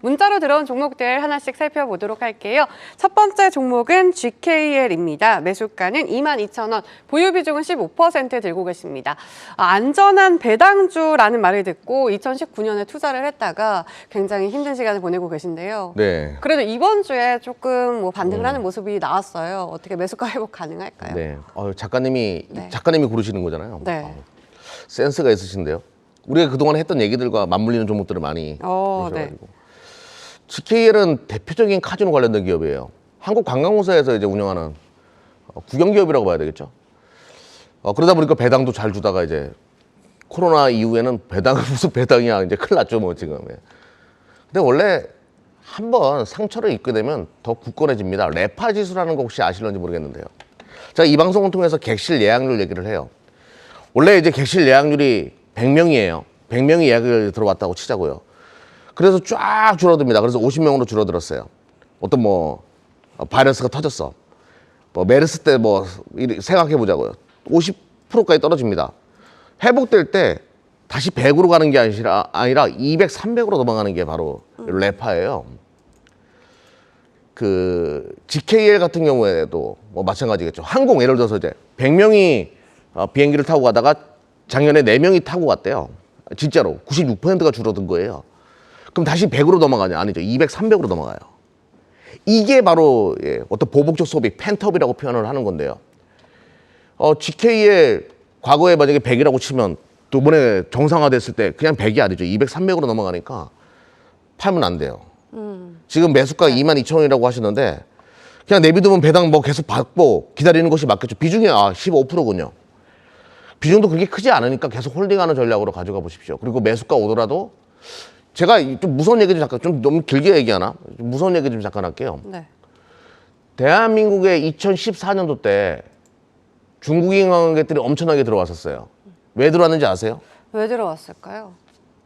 문자로 들어온 종목들 하나씩 살펴보도록 할게요. 첫 번째 종목은 GKL입니다. 매수가는 22,000원, 보유 비중은 15% 들고 계십니다. 아, 안전한 배당주라는 말을 듣고 2019년에 투자를 했다가 굉장히 힘든 시간을 보내고 계신데요. 네. 그래도 이번 주에 조금 뭐 반등을 하는 모습이 나왔어요. 어떻게 매수가 회복 가능할까요? 네. 어, 작가님이 네. 작가님이 고르시는 거잖아요. 네. 어, 센스가 있으신데요. 우리가 그동안 했던 얘기들과 맞물리는 종목들을 많이 어, 네. 보셔가지고. GKL은 대표적인 카지노 관련된 기업이에요. 한국관광공사에서 이제 운영하는 어, 국영기업이라고 봐야 되겠죠. 어, 그러다 보니까 배당도 잘 주다가 이제 코로나 이후에는 배당은 무슨 배당이야 이제 큰일 났죠 뭐 지금. 예. 근데 원래 한번 상처를 입게 되면 더 굳건해집니다. 레파 지수라는 거 혹시 아실런지 모르겠는데요. 제가 이 방송을 통해서 객실 예약률 얘기를 해요. 원래 이제 객실 예약률이 100명이에요. 100명이 예약을 들어왔다고 치자고요. 그래서 쫙 줄어듭니다. 그래서 50명으로 줄어들었어요. 어떤 뭐 어, 바이러스가 터졌어. 뭐 메르스 때 뭐 생각해 보자고요. 50%까지 떨어집니다. 회복될 때 다시 100으로 가는 게 아니라 아니라 200, 300으로 넘어가는 게 바로 레파예요. 그 GKL 같은 경우에도 뭐 마찬가지겠죠. 항공 예를 들어서 이제 100명이 어, 비행기를 타고 가다가 작년에 4명이 타고 갔대요. 진짜로 96%가 줄어든 거예요. 그럼 다시 100으로 넘어가냐? 아니죠. 200, 300으로 넘어가요. 이게 바로 예, 어떤 보복적 소비, 펜트업이라고 표현을 하는 건데요. 어, GK의 과거에 만약에 100이라고 치면 두 번에 정상화됐을 때 그냥 100이 아니죠. 200, 300으로 넘어가니까 팔면 안 돼요. 지금 매수가 2만 2천 원이라고 하시는데 그냥 내비두면 배당 뭐 계속 받고 기다리는 것이 맞겠죠. 비중이 아 15%군요. 비중도 그렇게 크지 않으니까 계속 홀딩하는 전략으로 가져가 보십시오. 그리고 매수가 오더라도 제가 이좀 무서운 얘기 좀 잠깐 좀 너무 길게 얘기하나? 좀 무서운 얘기 좀 잠깐 할게요. 네. 대한민국의 2014년도 때 중국인 관광객들이 엄청나게 들어왔었어요. 왜 들어왔는지 아세요? 왜 들어왔을까요?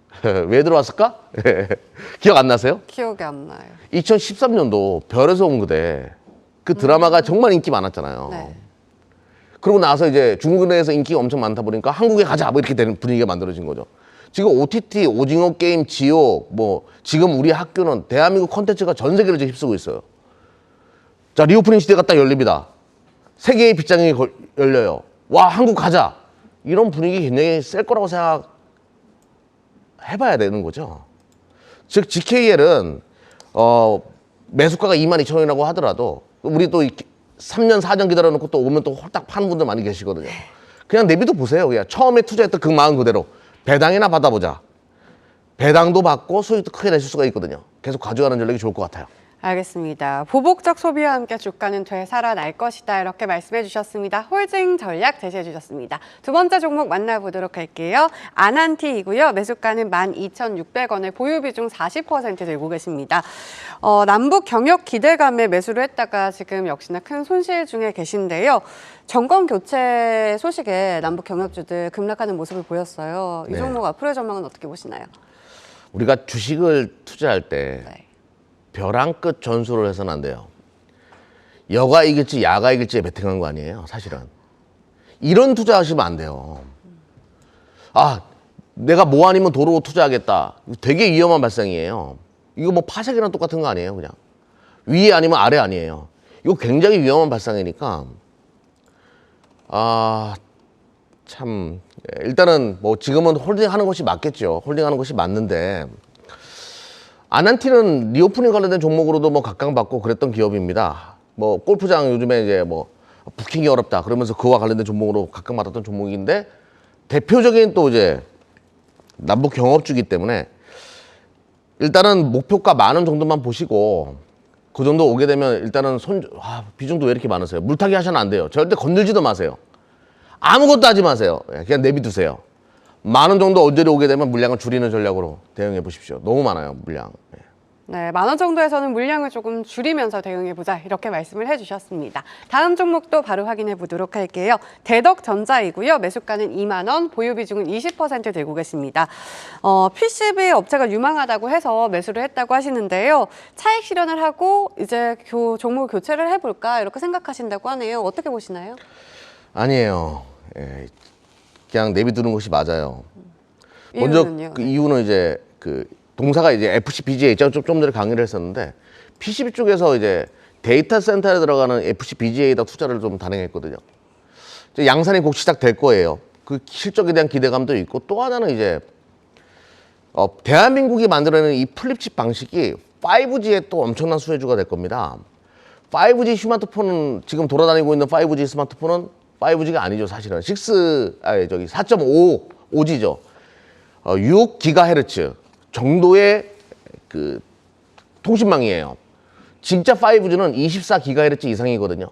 왜 들어왔을까? 기억 안 나세요? 기억이 안 나요. 2013년도 별에서 온 그대 그 드라마가 정말 인기 많았잖아요. 네. 그러고 나서 이제 중국 내에서 인기가 엄청 많다 보니까 한국에 가자 뭐 이렇게 되는 분위기가 만들어진 거죠. 지금 OTT, 오징어 게임, 지옥, 뭐 지금 우리 학교는 대한민국 콘텐츠가 전 세계를 지금 휩쓰고 있어요. 자 리오프닝 시대가 딱 열립니다. 세계의 빗장이 걸- 열려요. 와 한국 가자. 이런 분위기 굉장히 셀 거라고 생각 해봐야 되는 거죠. 즉 GKL은 어, 매수가가 2만 2천 원이라고 하더라도 우리 또 3년 4년 기다려놓고 또 오면 또 홀딱 파는 분들 많이 계시거든요. 그냥 내비도 보세요. 그냥 처음에 투자했던 그 마음 그대로 배당이나 받아보자. 배당도 받고 수익도 크게 내실 수가 있거든요. 계속 가져가는 전략이 좋을 것 같아요. 알겠습니다. 보복적 소비와 함께 주가는 되살아날 것이다. 이렇게 말씀해 주셨습니다. 홀딩 전략 제시해 주셨습니다. 두 번째 종목 만나보도록 할게요. 아난티이고요. 매수가는 12,600원에 보유 비중 40% 들고 계십니다. 어, 남북 경역 기대감에 매수를 했다가 지금 역시나 큰 손실 중에 계신데요. 정권 교체 소식에 남북 경역주들 급락하는 모습을 보였어요. 이 네. 종목 앞으로의 전망은 어떻게 보시나요? 우리가 주식을 투자할 때 네. 벼랑 끝 전술을 해서는 안 돼요. 여가 이길지 야가 이길지에 베팅한 거 아니에요, 사실은. 이런 투자하시면 안 돼요. 아, 내가 뭐 아니면 도로 투자하겠다. 되게 위험한 발상이에요. 이거 뭐 파색이랑 똑같은 거 아니에요, 그냥. 위 아니면 아래 아니에요. 이거 굉장히 위험한 발상이니까. 아, 참 예, 일단은 뭐 지금은 홀딩 하는 것이 맞겠죠. 홀딩 하는 것이 맞는데 아난티는 리오프닝 관련된 종목으로도 뭐 각광받고 그랬던 기업입니다. 뭐 골프장 요즘에 이제 뭐 부킹이 어렵다 그러면서 그와 관련된 종목으로 각광받았던 종목인데 대표적인 또 이제 남북 경업주기 때문에 일단은 목표가 많은 정도만 보시고 그 정도 오게 되면 일단은 손 아, 비중도 왜 이렇게 많으세요? 물타기 하셔는 안 돼요. 절대 건들지도 마세요. 아무것도 하지 마세요. 예, 그냥 내비두세요. 만 원 정도 언저리 오게 되면 물량을 줄이는 전략으로 대응해 보십시오. 너무 많아요, 물량. 예. 네, 만 원 정도에서는 물량을 조금 줄이면서 대응해 보자 이렇게 말씀을 해주셨습니다. 다음 종목도 바로 확인해 보도록 할게요. 대덕전자이고요. 매수가는 2만 원, 보유 비중은 20% 들고 계십니다. 어, PCB 업체가 유망하다고 해서 매수를 했다고 하시는데요. 차익 실현을 하고 이제 교, 종목 교체를 해볼까 이렇게 생각하신다고 하네요. 어떻게 보시나요? 아니에요. 예, 그냥 내비두는 것이 맞아요. 먼저 이유는요? 그 이유는 이제 그 동사가 이제 FC, BGA 좀, 좀 전에 강의를 했었는데 PCB 쪽에서 이제 데이터 센터에 들어가는 FC, BGA에다 투자를 좀 단행했거든요. 이제 양산이 곧 시작될 거예요. 그 실적에 대한 기대감도 있고 또 하나는 이제 어, 대한민국이 만들어내는 이 플립칩 방식이 5G에 또 엄청난 수혜주가 될 겁니다. 5G 스마트폰은 지금 돌아다니고 있는 5G 스마트폰은 5G가 아니죠, 사실은. 6, 아, 저기 4.5, 5G죠. 어, 6GHz 정도의 그 통신망이에요. 진짜 5G는 24GHz 이상이거든요.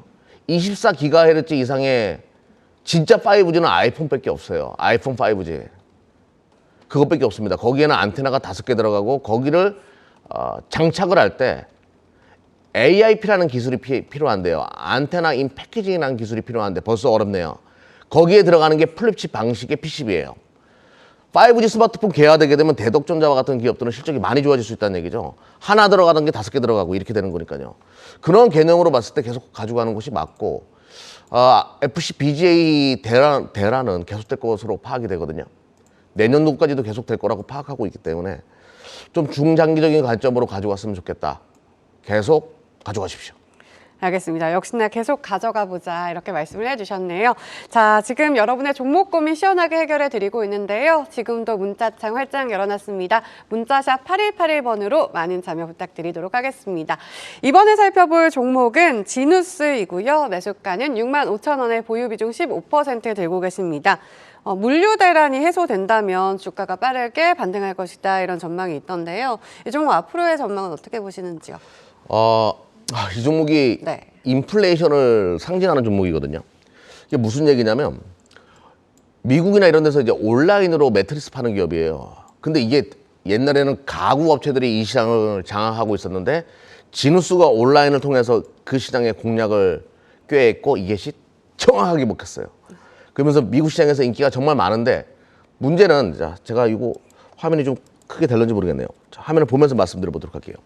24GHz 이상의 진짜 5G는 아이폰밖에 없어요. 아이폰 5G. 그것밖에 없습니다. 거기에는 안테나가 다섯 개 들어가고 거기를 어, 장착을 할 때 AIP라는 기술이 피, 필요한데요. 안테나 인 패키징이라는 기술이 필요한데 벌써 어렵네요. 거기에 들어가는 게 플립칩 방식의 PCB예요. 5G 스마트폰 개화되게 되면 대덕전자와 같은 기업들은 실적이 많이 좋아질 수 있다는 얘기죠. 하나 들어가던 게 다섯 개 들어가고 이렇게 되는 거니까요. 그런 개념으로 봤을 때 계속 가져가는 것이 맞고 아, FC BGA 대란, 대란은 계속될 것으로 파악이 되거든요. 내년도까지도 계속될 거라고 파악하고 있기 때문에 좀 중장기적인 관점으로 가져갔으면 좋겠다. 계속 가져가십시오. 알겠습니다. 역시나 계속 가져가 보자 이렇게 말씀을 해주셨네요. 자, 지금 여러분의 종목 고민 시원하게 해결해 드리고 있는데요. 지금도 문자창 활짝 열어놨습니다. 문자샵 8181번으로 많은 참여 부탁드리도록 하겠습니다. 이번에 살펴볼 종목은 지누스이고요. 매수가는 6만 5천 원에 보유 비중 15% 들고 계십니다. 어, 물류 대란이 해소된다면 주가가 빠르게 반등할 것이다 이런 전망이 있던데요. 이 종목 앞으로의 전망은 어떻게 보시는지요? 어, 아, 이 종목이 네. 인플레이션을 상징하는 종목이거든요. 이게 무슨 얘기냐면 미국이나 이런 데서 이제 온라인으로 매트리스 파는 기업이에요. 근데 이게 옛날에는 가구 업체들이 이 시장을 장악하고 있었는데 지누스가 온라인을 통해서 그 시장의 공략을 꾀했고 이것이 정확하게 먹혔어요. 그러면서 미국 시장에서 인기가 정말 많은데 문제는 자, 제가 이거 화면이 좀 크게 될런지 모르겠네요. 자, 화면을 보면서 말씀드려 보도록 할게요.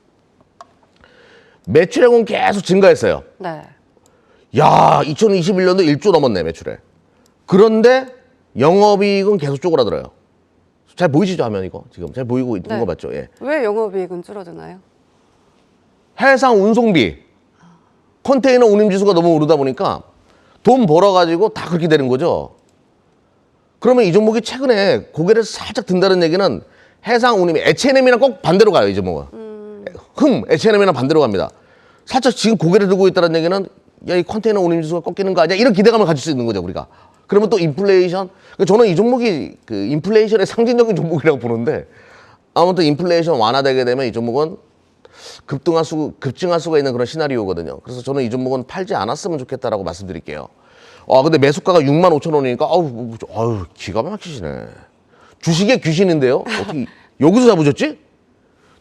매출액은 계속 증가했어요. 네. 야, 2021년도 1조 넘었네, 매출액. 그런데 영업이익은 계속 쪼그라들어요. 잘 보이시죠, 화면 이거? 지금 잘 보이고 있는 네. 거 맞죠? 예. 왜 영업이익은 줄어드나요? 해상 운송비, 컨테이너 운임지수가 너무 오르다 보니까 돈 벌어가지고 다 그렇게 되는 거죠. 그러면 이 종목이 최근에 고개를 살짝 든다는 얘기는 해상 운임, H&M이랑 꼭 반대로 가요, 이 종목은. 흠, H&M이랑 반대로 갑니다. 살짝 지금 고개를 들고 있다는 얘기는 야, 이 컨테이너 운임지수가 꺾이는 거 아니야? 이런 기대감을 가질 수 있는 거죠, 우리가. 그러면 또 인플레이션. 그러니까 저는 이 종목이 그 인플레이션의 상징적인 종목이라고 보는데 아무튼 인플레이션 완화되게 되면 이 종목은 급등할 수 급증할 수가 있는 그런 시나리오거든요. 그래서 저는 이 종목은 팔지 않았으면 좋겠다라고 말씀드릴게요. 아 근데 매수가가 6만 5천 원이니까 아우 아우 기가 막히시네. 주식의 귀신인데요. 어떻게 여기서 잡으셨지?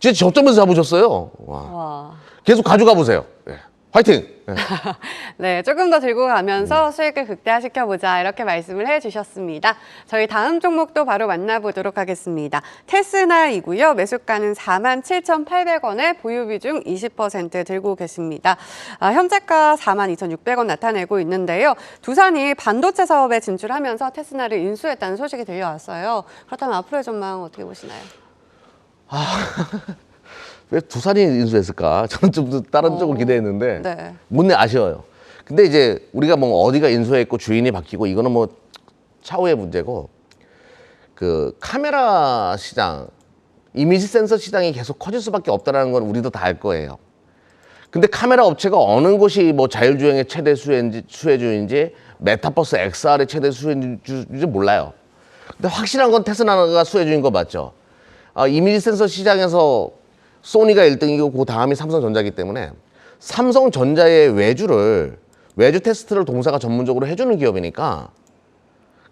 진짜 저점에서 잡으셨어요. 와. 와. 계속 가져가 보세요. 예. 화이팅. 예. 네, 조금 더 들고 음. 가면서 수익을 극대화시켜보자 이렇게 말씀을 해주셨습니다. 저희 다음 종목도 바로 만나보도록 하겠습니다. 테스나이고요. 매수가는 47,800원에 보유 비 중 20% 들고 계십니다. 아, 현재가 42,600원 나타내고 있는데요. 두산이 반도체 사업에 진출하면서 테스나를 인수했다는 소식이 들려왔어요. 그렇다면 앞으로의 전망 어떻게 보시나요? 왜 두산이 인수했을까? 저는 좀더 다른 쪽을 기대했는데 네. 못내 아쉬워요. 근데 이제 우리가 뭐 어디가 인수했고 주인이 바뀌고 이거는 뭐 차후의 문제고 그 카메라 시장, 이미지 센서 시장이 계속 커질 수밖에 없다는 건 우리도 다 알 거예요. 근데 카메라 업체가 어느 곳이 뭐 자율주행의 최대 수혜인지, 수혜주인지 메타버스 XR의 최대 수혜주인지 몰라요. 근데 확실한 건 테슬라가 수혜주인 거 맞죠? 아, 이미지 센서 시장에서 소니가 1등이고 그 다음이 삼성전자기 때문에 삼성전자의 외주를 외주 테스트를 동사가 전문적으로 해주는 기업이니까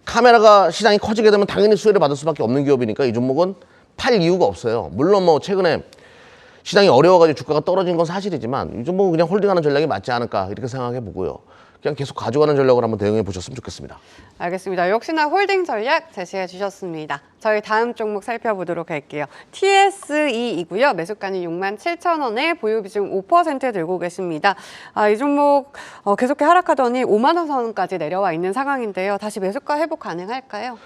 카메라가 시장이 커지게 되면 당연히 수혜를 받을 수밖에 없는 기업이니까 이 종목은 팔 이유가 없어요. 물론 뭐 최근에 시장이 어려워가지고 주가가 떨어진 건 사실이지만 이 종목은 그냥 홀딩하는 전략이 맞지 않을까 이렇게 생각해 보고요. 그냥 계속 가져가는 전략을 한번 대응해 보셨으면 좋겠습니다. 알겠습니다. 역시나 홀딩 전략 제시해 주셨습니다. 저희 다음 종목 살펴보도록 할게요. TSE이고요. 매수가는 6만 7천 원에 보유 비중 5% 들고 계십니다. 아, 이 종목 어, 계속해 하락하더니 5만 원 선까지 내려와 있는 상황인데요. 다시 매수가 회복 가능할까요?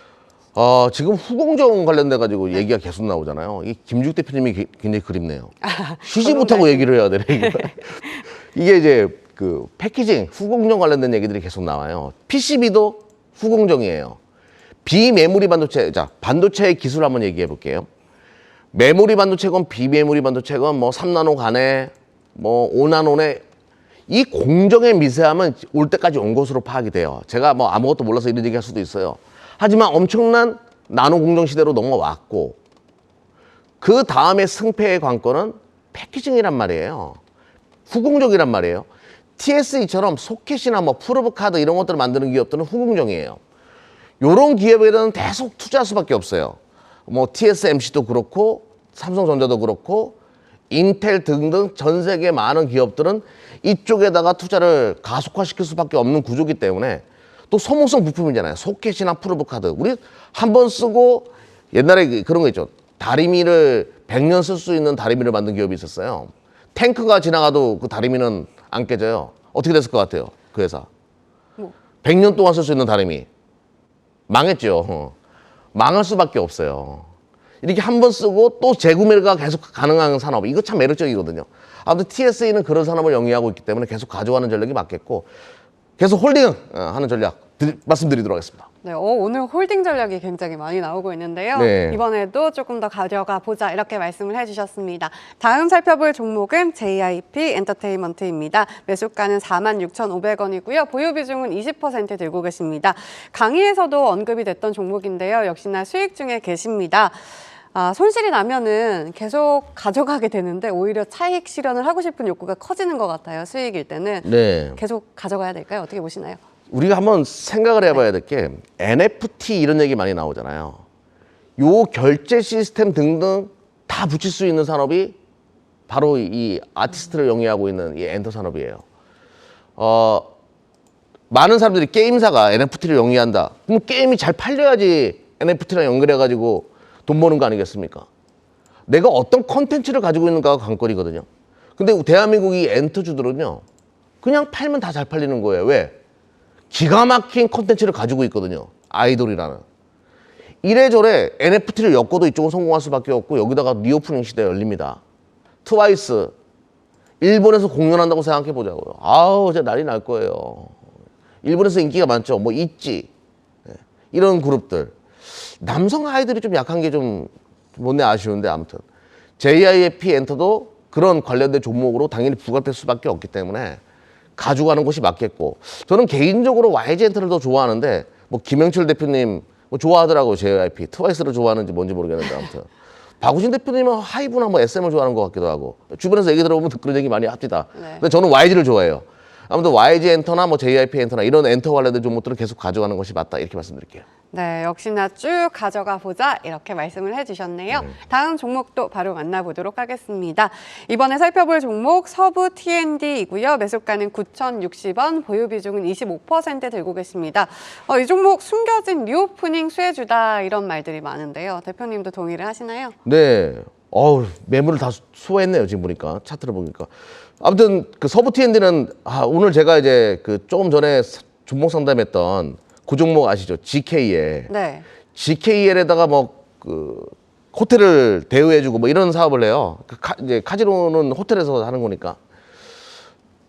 어, 지금 후공정 관련돼 가지고 얘기가 계속 나오잖아요. 이 김죽 대표님이 기- 굉장히 그립네요. 쉬지 못하고 얘기를 해야 되네. 이게 이제 그 패키징 후공정 관련된 얘기들이 계속 나와요. PCB도 후공정이에요. 비메모리 반도체, 자 반도체의 기술 한번 얘기해 볼게요. 메모리 반도체건 비메모리 반도체건 뭐 3나노 간에 뭐 5나노네 이 공정의 미세함은 올 때까지 온 것으로 파악이 돼요. 제가 뭐 아무것도 몰라서 이런 얘기 할 수도 있어요. 하지만 엄청난 나노 공정 시대로 넘어왔고 그 다음에 승패의 관건은 패키징이란 말이에요. 후공정이란 말이에요. TSE처럼 소켓이나 뭐 프로브 카드 이런 것들을 만드는 기업들은 후공정이에요. 요런 기업에 대한 계속 투자할 수밖에 없어요. 뭐 TSMC도 그렇고 삼성전자도 그렇고 인텔 등등 전 세계 많은 기업들은 이쪽에다가 투자를 가속화시킬 수밖에 없는 구조기 때문에 또 소모성 부품이잖아요. 소켓이나 프로브 카드. 우리 한 번 쓰고 옛날에 그- 그런 거 있죠. 다리미를 100년 쓸 수 있는 다리미를 만든 기업이 있었어요. 탱크가 지나가도 그 다리미는 안 깨져요. 어떻게 됐을 것 같아요? 그 회사. 100년 동안 쓸 수 있는 다리미. 망했죠. 어. 망할 수밖에 없어요. 이렇게 한 번 쓰고 또 재구매가 계속 가능한 산업. 이거 참 매력적이거든요. 아무튼 TSA는 그런 산업을 영위하고 있기 때문에 계속 가져가는 전략이 맞겠고 계속 홀딩 어, 하는 전략 드리- 말씀드리도록 하겠습니다. 네, 어, 오늘 홀딩 전략이 굉장히 많이 나오고 있는데요. 네. 이번에도 조금 더 가져가 보자 이렇게 말씀을 해주셨습니다. 다음 살펴볼 종목은 JIP 엔터테인먼트입니다. 매수가는 46,500원이고요. 보유 비중은 20% 들고 계십니다. 강의에서도 언급이 됐던 종목인데요. 역시나 수익 중에 계십니다. 아, 손실이 나면은 계속 가져가게 되는데 오히려 차익 실현을 하고 싶은 욕구가 커지는 것 같아요. 수익일 때는 네. 계속 가져가야 될까요? 어떻게 보시나요? 우리가 한번 생각을 해봐야 될 게 NFT 이런 얘기 많이 나오잖아요. 요 결제 시스템 등등 다 붙일 수 있는 산업이 바로 이 아티스트를 영위하고 있는 이 엔터 산업이에요. 어, 많은 사람들이 게임사가 NFT를 영위한다. 그럼 게임이 잘 팔려야지 NFT랑 연결해가지고 돈 버는 거 아니겠습니까? 내가 어떤 컨텐츠를 가지고 있는가가 관건이거든요. 근데 대한민국 이 엔터주들은요, 그냥 팔면 다 잘 팔리는 거예요. 왜? 기가 막힌 콘텐츠를 가지고 있거든요. 아이돌이라는. 이래저래 NFT를 엮어도 이쪽은 성공할 수밖에 없고 여기다가 리오프닝 시대 열립니다. 트와이스 일본에서 공연한다고 생각해 보자고요. 아우 진짜 난리 날 거예요. 일본에서 인기가 많죠. 뭐 있지 예, 이런 그룹들 남성 아이들이 좀 약한 게 좀 못내 아쉬운데 아무튼 JIP 엔터도 그런 관련된 종목으로 당연히 부각될 수밖에 없기 때문에 가져가는 것이 맞겠고 저는 개인적으로 YG 엔터를 더 좋아하는데 뭐 김영철 대표님 뭐 좋아하더라고 JYP 트와이스를 좋아하는지 뭔지 모르겠는데 아무튼 박우신 대표님은 하이브나 뭐 SM을 좋아하는 것 같기도 하고 주변에서 얘기 들어보면 그런 얘기 많이 합니다. 네. 근데 저는 YG를 좋아해요. 아무튼 YG 엔터나 뭐 JYP 엔터나 이런 엔터 관련된 종목들을 계속 가져가는 것이 맞다 이렇게 말씀드릴게요. 네, 역시나 쭉 가져가 보자 이렇게 말씀을 해주셨네요. 다음 종목도 바로 만나보도록 하겠습니다. 이번에 살펴볼 종목 서부 T&D이고요. 매수가는 9,060원, 보유 비중은 25% 들고 계십니다. 어, 이 종목 숨겨진 리오프닝 수혜주다 이런 말들이 많은데요. 대표님도 동의를 하시나요? 네. 어우, 매물을 다 수- 수호했네요, 지금 보니까. 차트를 보니까. 아무튼 그 서부 T&D는 아, 오늘 제가 이제 그 조금 전에 사- 종목 상담했던 그 종목 아시죠? GK에. 네. GKL에다가 뭐 그 호텔을 대우해주고 뭐 이런 사업을 해요. 그 카, 이제 카지노는 호텔에서 하는 거니까.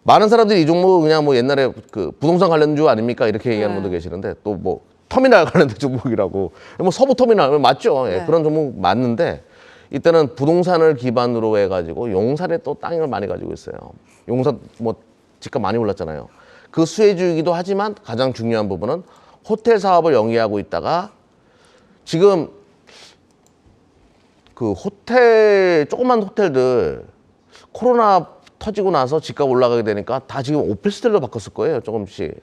많은 사람들이 이 종목 그냥 뭐 옛날에 그 부동산 관련주 아닙니까 이렇게 얘기하는 네. 분도 계시는데 또 뭐 터미널 관련된 종목이라고 뭐 서부 터미널 맞죠? 예, 네. 그런 종목 맞는데 이때는 부동산을 기반으로 해가지고 용산에 또 땅을 많이 가지고 있어요. 용산 뭐 집값 많이 올랐잖아요. 그 수혜주이기도 하지만 가장 중요한 부분은 호텔 사업을 영위하고 있다가 지금 그 호텔 조그만 호텔들 코로나 터지고 나서 집값 올라가게 되니까 다 지금 오피스텔로 바꿨을 거예요 조금씩.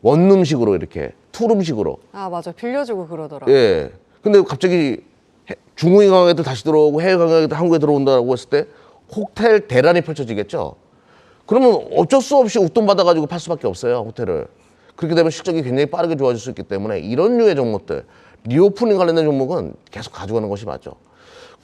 원룸식으로 이렇게 투룸식으로. 아, 맞아. 빌려주고 그러더라고요. 예. 근데 갑자기 해- 중국인 관광객들 다시 들어오고 해외 관광객들 한국에 들어온다고 했을 때 호텔 대란이 펼쳐지겠죠? 그러면 어쩔 수 없이 웃돈 받아가지고 팔 수밖에 없어요 호텔을 그렇게 되면 실적이 굉장히 빠르게 좋아질 수 있기 때문에 이런 류의 종목들 리오프닝 관련된 종목은 계속 가져가는 것이 맞죠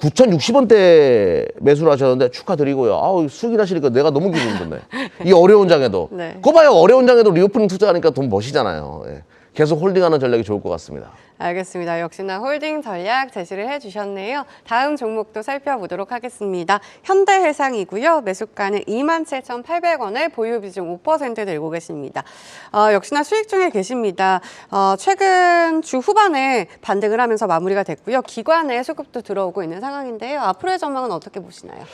9,060원대 매수를 하셨는데 축하드리고요. 아우, 수익이 나시니까 내가 너무 기분이 좋네. 이 어려운 장에도. 네. 그거 봐요. 어려운 장에도 리오프닝 투자하니까 돈 버시잖아요. 예. 계속 홀딩하는 전략이 좋을 것 같습니다. 알겠습니다. 역시나 홀딩 전략 제시를 해주셨네요. 다음 종목도 살펴보도록 하겠습니다. 현대해상이고요. 매수가는 27,800원에 보유 비중 5% 들고 계십니다. 어, 역시나 수익 중에 계십니다. 어, 최근 주 후반에 반등을 하면서 마무리가 됐고요. 기관에 수급도 들어오고 있는 상황인데요. 앞으로의 전망은 어떻게 보시나요?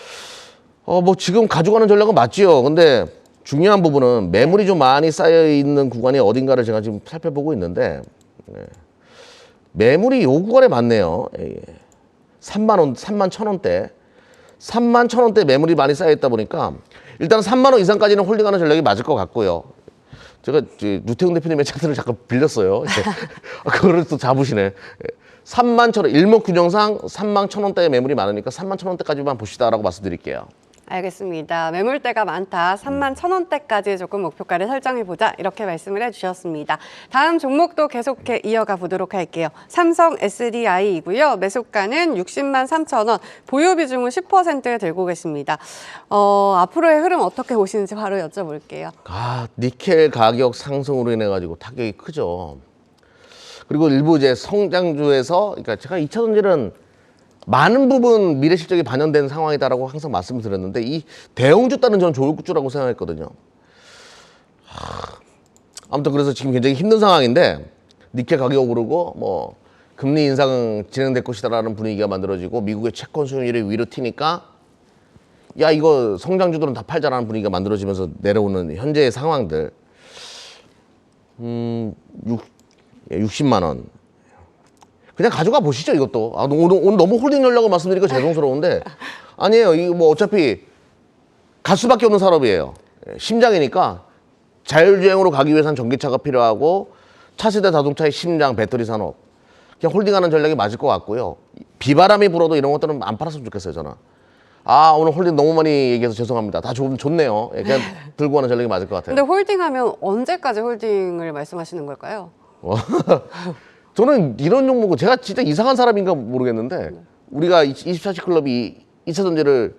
어, 뭐 지금 가져가는 전략은 맞지요. 근데 중요한 부분은 매물이 좀 많이 쌓여 있는 구간이 어딘가를 제가 지금 살펴보고 있는데 네. 매물이 요 구간에 많네요. 예, 예. 3만 원, 3만 천 원대. 3만 천 원대 매물이 많이 쌓여 있다 보니까 일단 3만 원 이상까지는 홀딩하는 전략이 맞을 것 같고요. 제가 유태웅 대표님의 차트를 잠깐 빌렸어요. 이제. 아, 그거를 또 잡으시네. 예. 3만 천 원, 일목균형상 3만 천 원대의 매물이 많으니까 3만 천 원대까지만 보시다라고 말씀드릴게요. 알겠습니다. 매물대가 많다. 3만 천 원대까지 조금 목표가를 설정해 보자. 이렇게 말씀을 해주셨습니다. 다음 종목도 계속해 이어가 보도록 할게요. 삼성 SDI이고요. 매수가는 60만 3천 원, 보유 비중은 10% 들고 계십니다. 어, 앞으로의 흐름 어떻게 보시는지 바로 여쭤볼게요. 아, 니켈 가격 상승으로 인해 가지고 타격이 크죠. 그리고 일부 이제 성장주에서 그러니까 제가 2차 전지는 많은 부분 미래 실적이 반영된 상황이다라고 항상 말씀을 드렸는데 이 대형주 따는 저는 좋을 주라고 생각했거든요. 하, 아무튼 그래서 지금 굉장히 힘든 상황인데 니켈 가격 오르고 뭐 금리 인상 진행될 것이다라는 분위기가 만들어지고 미국의 채권 수익률이 위로 튀니까 야 이거 성장주들은 다 팔자라는 분위기가 만들어지면서 내려오는 현재의 상황들 음 6, 60만 원 그냥 가져가 보시죠 이것도. 아, 오늘, 오늘 너무 홀딩 전략을 말씀드리니까 죄송스러운데. 아니에요. 이거 뭐 어차피 갈 수밖에 없는 산업이에요. 예, 심장이니까 자율주행으로 가기 위해선 전기차가 필요하고 차세대 자동차의 심장 배터리 산업. 그냥 홀딩하는 전략이 맞을 것 같고요. 비바람이 불어도 이런 것들은 안 팔았으면 좋겠어요 저는. 아 오늘 홀딩 너무 많이 얘기해서 죄송합니다. 다 좋, 좋네요. 예, 그냥 들고 가는 전략이 맞을 것 같아요. 근데 홀딩하면 언제까지 홀딩을 말씀하시는 걸까요? 저는 이런 종목은 제가 진짜 이상한 사람인가 모르겠는데 우리가 24시 클럽이 2차 전지를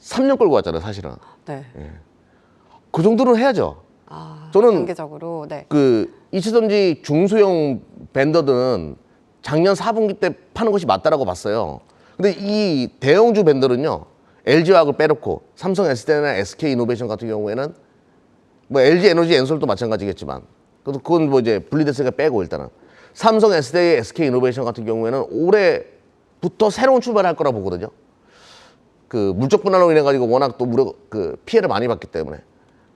3년 끌고 왔잖아요 사실은. 네. 그 정도는 해야죠. 아, 저는- 단계적으로 네. 그 2차 전지 중소형 벤더들은 작년 4분기 때 파는 것이 맞다라고 봤어요. 근데 이 대형주 벤더는요 LG화학을 빼놓고 삼성 SDI나 SK 이노베이션 같은 경우에는 뭐 LG 에너지 엔솔도 마찬가지겠지만 그래도 그건 뭐 이제 분리됐으니까 빼고 일단은 삼성 SDI, SK 이노베이션 같은 경우에는 올해부터 새로운 출발을 할 거라 보거든요. 그 물적 분할로 인해 가지고 워낙 또 무려 그 피해를 많이 봤기 때문에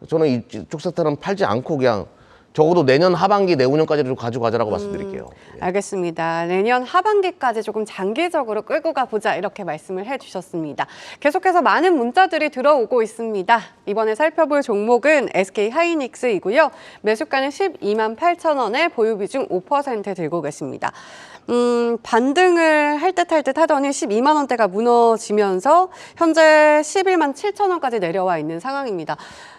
저는 이쪽 세트는 팔지 않고 그냥 적어도 내년 하반기 내후년까지는 좀 가져가자라고 말씀드릴게요. 알겠습니다. 내년 하반기까지 조금 장기적으로 끌고 가보자 이렇게 말씀을 해주셨습니다. 계속해서 많은 문자들이 들어오고 있습니다. 이번에 살펴볼 종목은 SK 하이닉스이고요. 매수가는 12만 8천 원에 보유 비 중 5% 들고 계십니다. 음, 반등을 할 듯 할 듯 하더니 12만 원대가 무너지면서 현재 11만 7천 원까지 내려와 있는 상황입니다.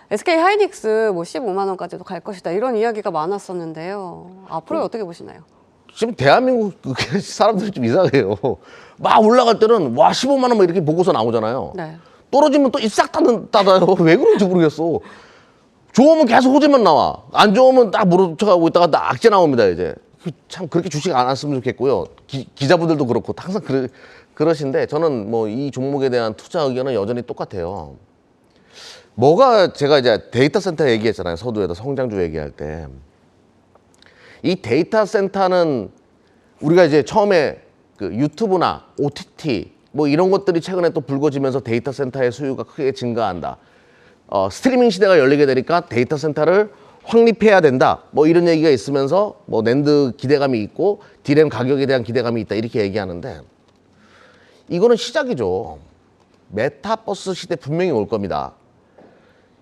SK 하이닉스 뭐 15만 원까지도 갈 것이다 이런 이야기가 많았었는데요. 앞으로 어떻게 보시나요? 지금 대한민국 그 사람들이 좀 이상해요. 막 올라갈 때는 와 15만 원막 이렇게 보고서 나오잖아요. 네. 떨어지면 또 입싹 닫아요. 왜 그런지 모르겠어. 좋으면 계속 호재만 나와. 안 좋으면 딱 척하고 있다가 딱 악재 나옵니다, 이제. 그참 그렇게 주식 안 했으면 좋겠고요. 기, 기자분들도 그렇고 항상 그러, 그러신데 저는 뭐 이 종목에 대한 투자 의견은 여전히 똑같아요. 뭐가 제가 이제 데이터 센터 얘기했잖아요. 서두에도 성장주 얘기할 때. 이 데이터 센터는 우리가 이제 처음에 그 유튜브나 OTT 뭐 이런 것들이 최근에 또 불거지면서 데이터 센터의 수요가 크게 증가한다. 어, 스트리밍 시대가 열리게 되니까 데이터 센터를 확립해야 된다. 뭐 이런 얘기가 있으면서 뭐 낸드 기대감이 있고 디램 가격에 대한 기대감이 있다. 이렇게 얘기하는데 이거는 시작이죠. 메타버스 시대 분명히 올 겁니다.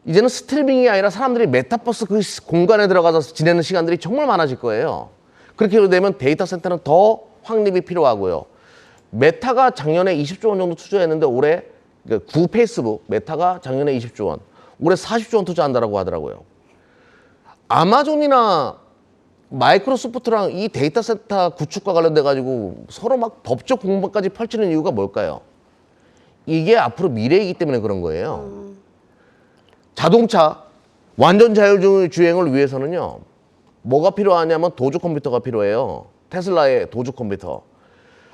이제는 스트리밍이 아니라 사람들이 메타버스 그 시- 공간에 들어가서 지내는 시간들이 정말 많아질 거예요. 그렇게 되면 데이터 센터는 더 확립이 필요하고요. 메타가 작년에 20조 원 정도 투자했는데 올해 그구 페이스북 메타가 작년에 20조 원, 올해 40조 원 투자한다라고 하더라고요. 아마존이나 마이크로소프트랑 이 데이터 센터 구축과 관련돼 가지고 서로 막 법적 공방까지 펼치는 이유가 뭘까요? 이게 앞으로 미래이기 때문에 그런 거예요. 자동차 완전 자율주행을 위해서는요. 뭐가 필요하냐면 도주 컴퓨터가 필요해요. 테슬라의 도주 컴퓨터.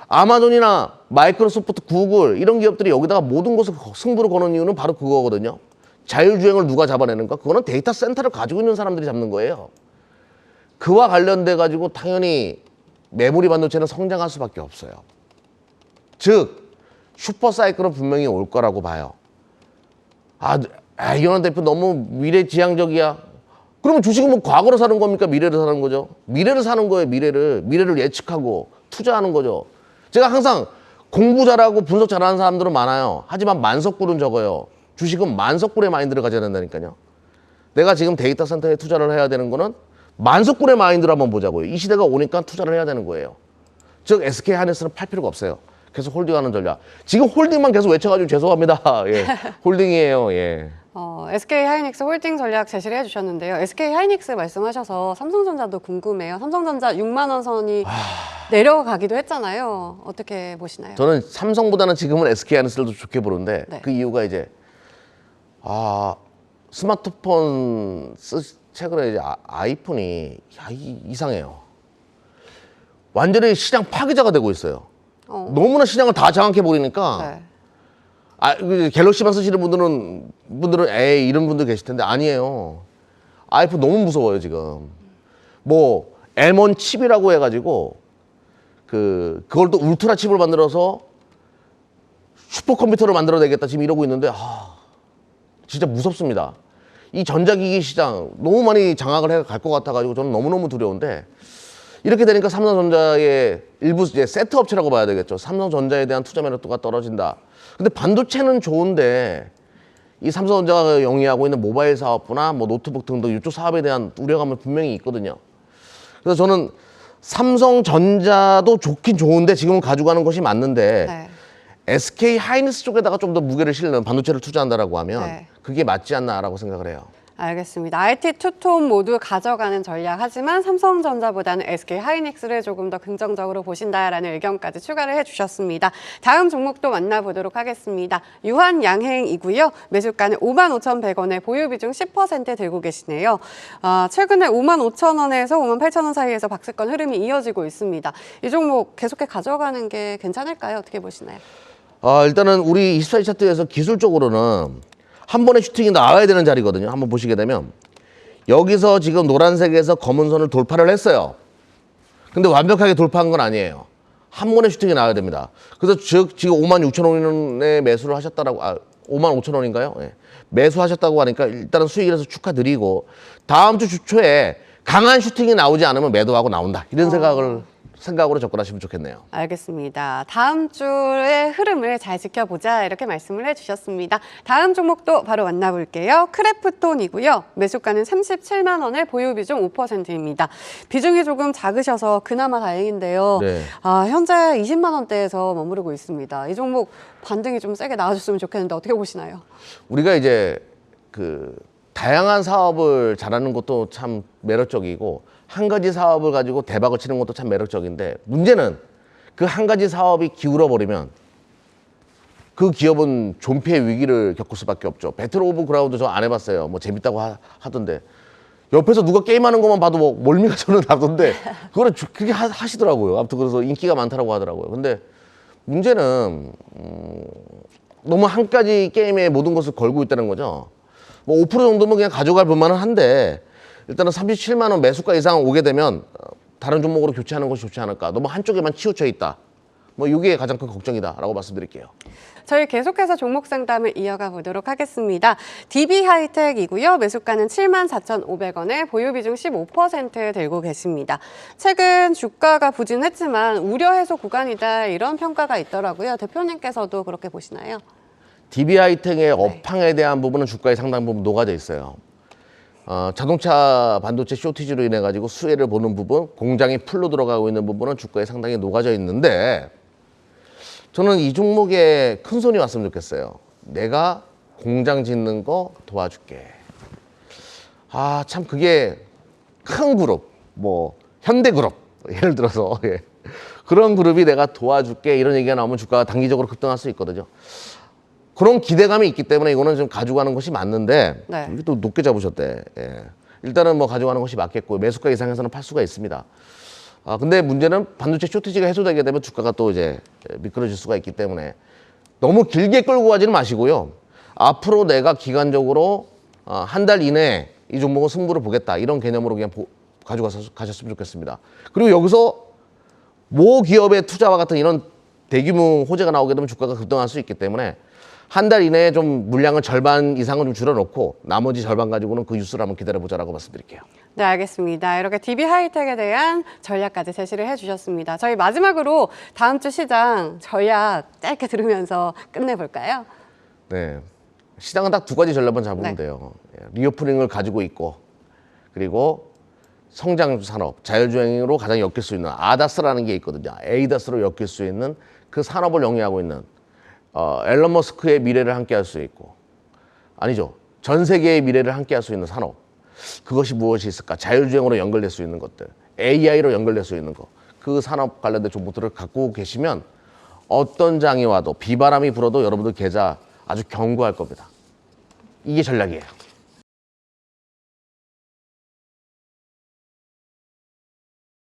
아마존이나 마이크로소프트, 구글 이런 기업들이 여기다가 모든 것을 거- 승부를 거는 이유는 바로 그거거든요. 자율주행을 누가 잡아내는가? 그거는 데이터 센터를 가지고 있는 사람들이 잡는 거예요. 그와 관련돼 가지고 당연히 메모리 반도체는 성장할 수밖에 없어요. 즉 슈퍼 사이클은 분명히 올 거라고 봐요. 아, 아 이현원 대표 너무 미래지향적이야. 그러면 주식은 뭐 과거로 사는 겁니까? 미래를 사는 거죠. 미래를 사는 거예요. 미래를 미래를 예측하고 투자하는 거죠. 제가 항상 공부 잘하고 분석 잘하는 사람들은 많아요. 하지만 만석굴은 적어요. 주식은 만석굴의 마인드를 가져야 된다니까요. 내가 지금 데이터 센터에 투자를 해야 되는 거는 만석굴의 마인드를 한번 보자고요. 이 시대가 오니까 투자를 해야 되는 거예요. 즉 SK 하이닉스는 팔 필요가 없어요. 계속 홀딩하는 전략. 지금 홀딩만 계속 외쳐가지고 죄송합니다. 예, 홀딩이에요. 예. 어, SK 하이닉스 홀딩 전략 제시를 해주셨는데요. SK 하이닉스 말씀하셔서 삼성전자도 궁금해요. 삼성전자 6만 원 선이 내려가기도 했잖아요. 어떻게 보시나요? 저는 삼성보다는 지금은 SK 하이닉스를 더 좋게 보는데 네. 그 이유가 이제 아 스마트폰 쓰 최근에 이제 아, 아이폰이 야, 이, 이상해요. 완전히 시장 파괴자가 되고 있어요. 어. 너무나 시장을 다 장악해 버리니까 네. 아, 그 갤럭시만 쓰시는 분들은 분들은 에이 이런 분들 계실 텐데 아니에요. 아이폰 너무 무서워요 지금. 뭐 M1 칩이라고 해가지고 그 그걸 또 울트라 칩을 만들어서 슈퍼컴퓨터를 만들어내겠다 지금 이러고 있는데 아 진짜 무섭습니다. 이 전자기기 시장 너무 많이 장악을 해 갈 것 같아가지고 저는 너무너무 두려운데 이렇게 되니까 삼성전자의 일부 이제 세트 업체라고 봐야 되겠죠. 삼성전자에 대한 투자 매력도가 떨어진다. 근데 반도체는 좋은데 이 삼성전자가 영위하고 있는 모바일 사업부나 뭐 노트북 등등 이쪽 사업에 대한 우려감은 분명히 있거든요. 그래서 저는 삼성전자도 좋긴 좋은데 지금은 가져가는 것이 맞는데 네. SK 하이닉스 쪽에다가 좀 더 무게를 실는 반도체를 투자한다라고 하면 네. 그게 맞지 않나라고 생각을 해요. 알겠습니다. IT 투톱 모두 가져가는 전략 하지만 삼성전자보다는 SK 하이닉스를 조금 더 긍정적으로 보신다라는 의견까지 추가를 해주셨습니다. 다음 종목도 만나보도록 하겠습니다. 유한 양행이고요. 매수가는 55,100원에 보유 비중 10% 들고 계시네요. 아, 최근에 55,000원에서 58,000원 사이에서 박스권 흐름이 이어지고 있습니다. 이 종목 계속해 가져가는 게 괜찮을까요? 어떻게 보시나요? 아, 일단은 우리 24일 차트에서 기술적으로는 한 번에 슈팅이 나와야 되는 자리거든요. 한번 보시게 되면 여기서 지금 노란색에서 검은 선을 돌파를 했어요. 근데 완벽하게 돌파한 건 아니에요. 한 번에 슈팅이 나와야 됩니다. 그래서 즉 지금 5만 6천 원에 매수를 하셨다라고 아 5만 5천 원인가요? 예. 매수하셨다고 하니까 일단은 수익이라서 축하드리고 다음 주 주초에 강한 슈팅이 나오지 않으면 매도하고 나온다. 이런 생각을 생각으로 접근하시면 좋겠네요. 알겠습니다. 다음 주의 흐름을 잘 지켜보자 이렇게 말씀을 해주셨습니다. 다음 종목도 바로 만나볼게요. 크래프톤이고요. 매수가는 37만 원에 보유 비중 5%입니다. 비중이 조금 작으셔서 그나마 다행인데요. 네. 아, 현재 20만 원대에서 머무르고 있습니다. 이 종목 반등이 좀 세게 나와줬으면 좋겠는데 어떻게 보시나요? 우리가 이제 그 다양한 사업을 잘하는 것도 참 매력적이고 한 가지 사업을 가지고 대박을 치는 것도 참 매력적인데 문제는 그 한 가지 사업이 기울어 버리면 그 기업은 존폐 위기를 겪을 수밖에 없죠. 배틀 오브 그라운드 저 안 해봤어요. 뭐 재밌다고 하, 하던데 옆에서 누가 게임하는 것만 봐도 뭐 멀미가 저는 나던데 그거를 주- 그렇게 하, 하시더라고요. 아무튼 그래서 인기가 많다라고 하더라고요. 근데 문제는 음, 너무 한 가지 게임에 모든 것을 걸고 있다는 거죠. 뭐 5% 정도면 그냥 가져갈 볼만은 한데 일단은 37만 원 매수가 이상 오게 되면 어, 다른 종목으로 교체하는 것이 좋지 않을까. 너무 한쪽에만 치우쳐 있다. 뭐 이게 가장 큰 걱정이다라고 말씀드릴게요. 저희 계속해서 종목 상담을 이어가 보도록 하겠습니다. DB 하이텍이고요. 매수가는 74,500원에 보유 비중 15% 들고 계십니다. 최근 주가가 부진했지만 우려 해소 구간이다 이런 평가가 있더라고요. 대표님께서도 그렇게 보시나요? DB 하이텍의 업황에 대한 부분은 주가에 상당 부분 녹아져 있어요. 어, 자동차 반도체 쇼티지로 인해 가지고 수혜를 보는 부분, 공장이 풀로 들어가고 있는 부분은 주가에 상당히 녹아져 있는데 저는 이 종목에 큰 손이 왔으면 좋겠어요. 내가 공장 짓는 거 도와줄게. 아, 참 그게 큰 그룹, 뭐 현대그룹 예를 들어서 예. 그런 그룹이 내가 도와줄게 이런 얘기가 나오면 주가가 단기적으로 급등할 수 있거든요. 그런 기대감이 있기 때문에 이거는 좀 가져가는 것이 맞는데 네. 이게 또 높게 잡으셨대. 예. 일단은 뭐 가져가는 것이 맞겠고 매수가 이상에서는 팔 수가 있습니다. 아 근데 문제는 반도체 쇼티지가 해소되게 되면 주가가 또 이제 미끄러질 수가 있기 때문에 너무 길게 끌고 가지는 마시고요. 앞으로 내가 기간적으로 어, 한달 이내에 이 종목은 승부를 보겠다 이런 개념으로 그냥 보- 가져가서 가셨으면 좋겠습니다. 그리고 여기서 모 기업의 투자와 같은 이런 대규모 호재가 나오게 되면 주가가 급등할 수 있기 때문에 한 달 이내에 좀 물량을 절반 이상은 좀 줄여놓고 나머지 절반 가지고는 그 뉴스를 한번 기다려보자라고 말씀드릴게요. 네, 알겠습니다. 이렇게 DB 하이텍에 대한 전략까지 제시를 해주셨습니다. 저희 마지막으로 다음 주 시장 전략 짧게 들으면서 끝내볼까요? 네. 시장은 딱 두 가지 전략만 잡으면 네. 돼요. 예, 리오프닝을 가지고 있고 그리고 성장 산업, 자율주행으로 가장 엮일 수 있는 아다스라는 게 있거든요. 에이다스로 엮일 수 있는 그 산업을 영위하고 있는 어, 앨런 머스크의 미래를 함께 할 수 있고 아니죠. 전 세계의 미래를 함께 할 수 있는 산업. 그것이 무엇이 있을까? 자율주행으로 연결될 수 있는 것들, AI로 연결될 수 있는 것. 그 산업 관련된 정보들을 갖고 계시면 어떤 장이 와도 비바람이 불어도 여러분들 계좌 아주 견고할 겁니다. 이게 전략이에요.